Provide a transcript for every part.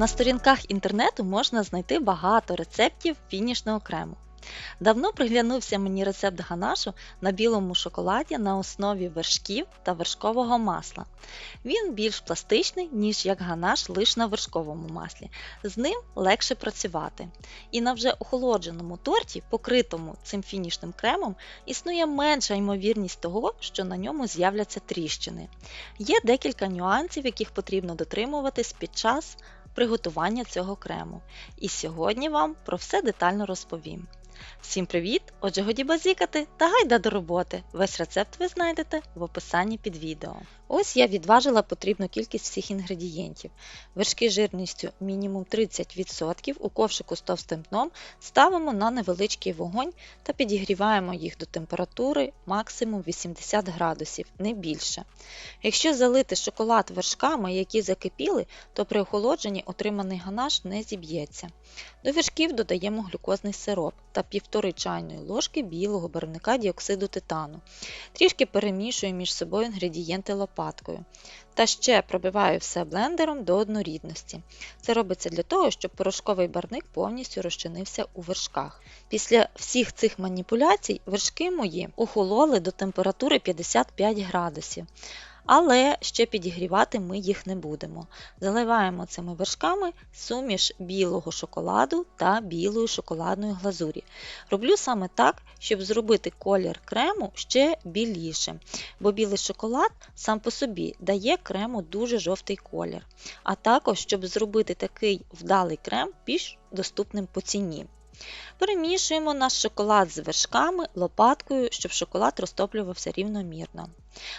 На сторінках інтернету можна знайти багато рецептів фінішного крему. Давно приглянувся мені рецепт ганашу на білому шоколаді на основі вершків та вершкового масла. Він більш пластичний, ніж як ганаш лише на вершковому маслі. З ним легше працювати. І на вже охолодженому торті, покритому цим фінішним кремом, існує менша ймовірність того, що на ньому з'являться тріщини. Є декілька нюансів, яких потрібно дотримуватись під час приготування цього крему. І сьогодні вам про все детально розповім. Всім привіт! Отже, годі базікати та гайда до роботи. Весь рецепт ви знайдете в описанні під відео. Ось я відважила потрібну кількість всіх інгредієнтів. Вершки жирністю мінімум 30% у ковшику з товстим дном ставимо на невеличкий вогонь та підігріваємо їх до температури максимум 80 градусів, не більше. Якщо залити шоколад вершками, які закипіли, то при охолодженні отриманий ганаш не зіб'ється. До вершків додаємо глюкозний сироп та 1,5 чайної ложки білого барвника діоксиду титану. Трішки перемішую між собою інгредієнти лопаткою. Та ще пробиваю все блендером до однорідності. Це робиться для того, щоб порошковий барник повністю розчинився у вершках. Після всіх цих маніпуляцій вершки мої охололи до температури 55 градусів. Але ще підігрівати ми їх не будемо. Заливаємо цими вершками суміш білого шоколаду та білої шоколадної глазурі. Роблю саме так, щоб зробити колір крему ще білішим, бо білий шоколад сам по собі дає крему дуже жовтий колір. А також, щоб зробити такий вдалий крем більш доступним по ціні. Перемішуємо наш шоколад з вершками лопаткою, щоб шоколад розтоплювався рівномірно.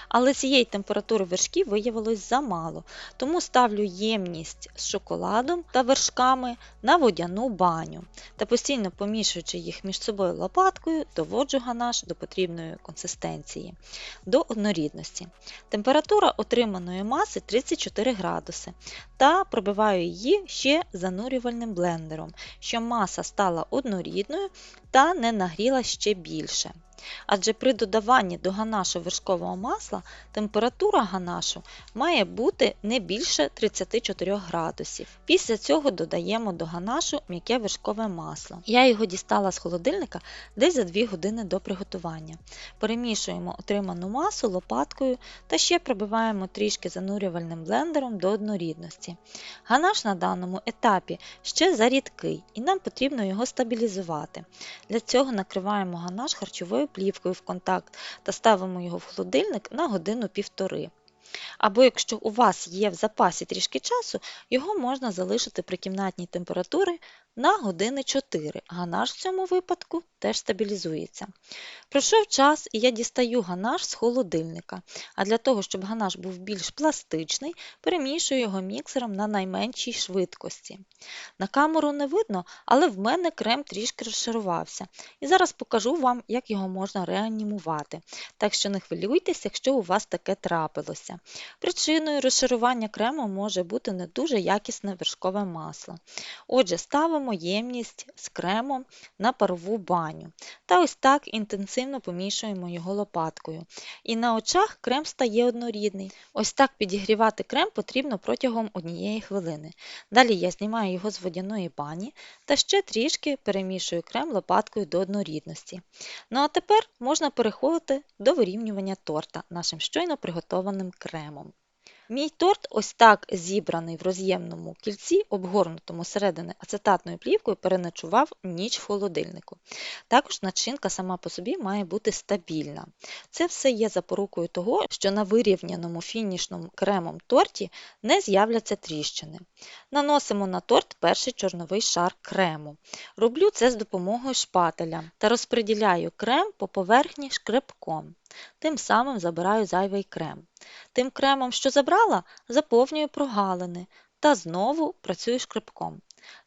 Але цієї температури вершків виявилось замало, тому ставлю ємність з шоколадом та вершками на водяну баню та постійно помішуючи їх між собою лопаткою, доводжу ганаш до потрібної консистенції, до однорідності. Температура отриманої маси 34 градуси та пробиваю її ще занурювальним блендером, щоб маса стала однорідною та не нагріла ще більше. Адже при додаванні до ганашу вершкового масла температура ганашу має бути не більше 34 градусів. Після цього додаємо до ганашу м'яке вершкове масло. Я його дістала з холодильника десь за 2 години до приготування. Перемішуємо отриману масу лопаткою та ще пробиваємо трішки занурювальним блендером до однорідності. Ганаш на даному етапі ще зарідкий і нам потрібно його стабілізувати. Для цього накриваємо ганаш харчовою плівкою в контакт та ставимо його в холодильник на годину-півтори. Або якщо у вас є в запасі трішки часу, його можна залишити при кімнатній температурі на години 4. Ганаш в цьому випадку теж стабілізується. Пройшов час і я дістаю ганаш з холодильника. А для того, щоб ганаш був більш пластичний, перемішую його міксером на найменшій швидкості. На камеру не видно, але в мене крем трішки розшарувався. І зараз покажу вам, як його можна реанімувати. Так що не хвилюйтесь, якщо у вас таке трапилося. Причиною розшарування крему може бути не дуже якісне вершкове масло. Отже, ставимо ємність з кремом на парову баню. Та ось так інтенсивно помішуємо його лопаткою. І на очах крем стає однорідний. Ось так підігрівати крем потрібно протягом однієї хвилини. Далі я знімаю його з водяної бані та ще трішки перемішую крем лопаткою до однорідності. Ну а тепер можна переходити до вирівнювання торта нашим щойно приготованим кремом. Мій торт ось так зібраний в роз'ємному кільці, обгорнутому середини ацетатною плівкою, переночував ніч в холодильнику. Також начинка сама по собі має бути стабільна. Це все є запорукою того, що на вирівняному фінішному кремом торті не з'являться тріщини. Наносимо на торт перший чорновий шар крему. Роблю це з допомогою шпателя та розподіляю крем по поверхні шкребком. Тим самим забираю зайвий крем. Тим кремом, що забрала, заповнюю прогалини та знову працюю шкребком.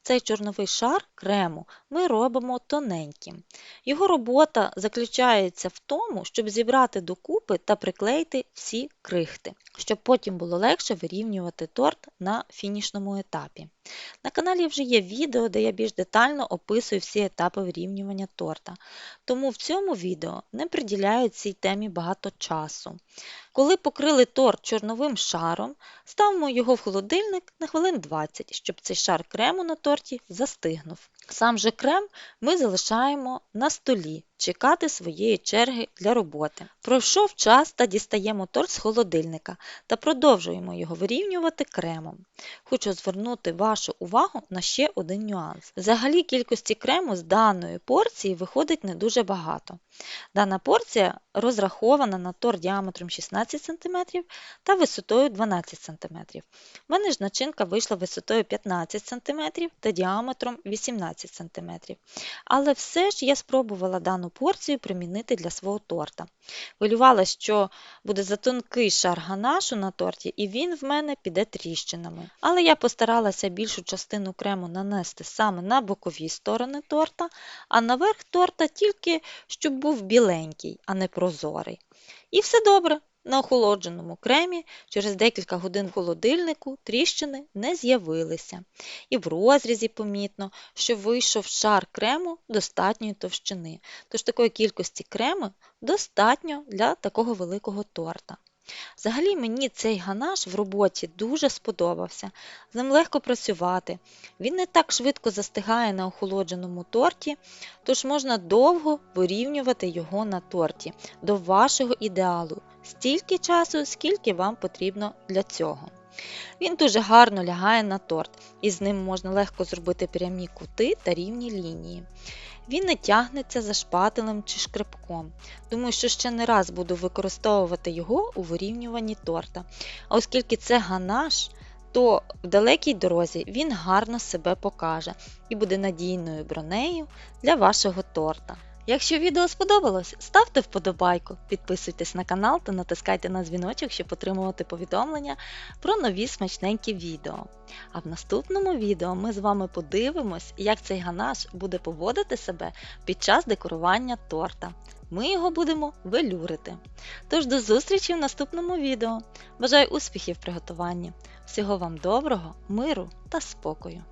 Цей чорновий шар крему ми робимо тоненьким. Його робота заключається в тому, щоб зібрати докупи та приклеїти всі крихти, щоб потім було легше вирівнювати торт на фінішному етапі. На каналі вже є відео, де я більш детально описую всі етапи вирівнювання торта, тому в цьому відео не приділяю цій темі багато часу. Коли покрили торт чорновим шаром, ставимо його в холодильник на хвилин 20, щоб цей шар крему на торті застигнув. Сам же крем ми залишаємо на столі чекати своєї черги для роботи. Пройшов час та дістаємо торт з холодильника та продовжуємо його вирівнювати кремом. Хочу звернути вашу увагу на ще один нюанс. Взагалі кількості крему з даної порції виходить не дуже багато. Дана порція розрахована на торт діаметром 16 см та висотою 12 см. У мене ж начинка вийшла висотою 15 см та діаметром 18 см. Але все ж я спробувала дану порцію примінити для свого торта. Хвилювала, що буде затонкий шар ганашу на торті, і він в мене піде тріщинами. Але я постаралася більшу частину крему нанести саме на бокові сторони торта, а наверх торта тільки щоб був біленький, а не прозорий. І все добре. На охолодженому кремі через декілька годин холодильнику тріщини не з'явилися. І в розрізі помітно, що вийшов шар крему достатньої товщини. Тож такої кількості крему достатньо для такого великого торта. Взагалі мені цей ганаш в роботі дуже сподобався. З ним легко працювати. Він не так швидко застигає на охолодженому торті, тож можна довго вирівнювати його на торті до вашого ідеалу, стільки часу, скільки вам потрібно для цього. Він дуже гарно лягає на торт, і з ним можна легко зробити прямі кути та рівні лінії. Він не тягнеться за шпателем чи шкребком. Думаю, що ще не раз буду використовувати його у вирівнюванні торта. А оскільки це ганаш, то в далекій дорозі він гарно себе покаже і буде надійною бронею для вашого торта. Якщо відео сподобалось, ставте вподобайку, підписуйтесь на канал та натискайте на дзвіночок, щоб отримувати повідомлення про нові смачненькі відео. А в наступному відео ми з вами подивимось, як цей ганаш буде поводити себе під час декорування торта. Ми його будемо велюрити. Тож до зустрічі в наступному відео. Бажаю успіхів в приготуванні. Всього вам доброго, миру та спокою!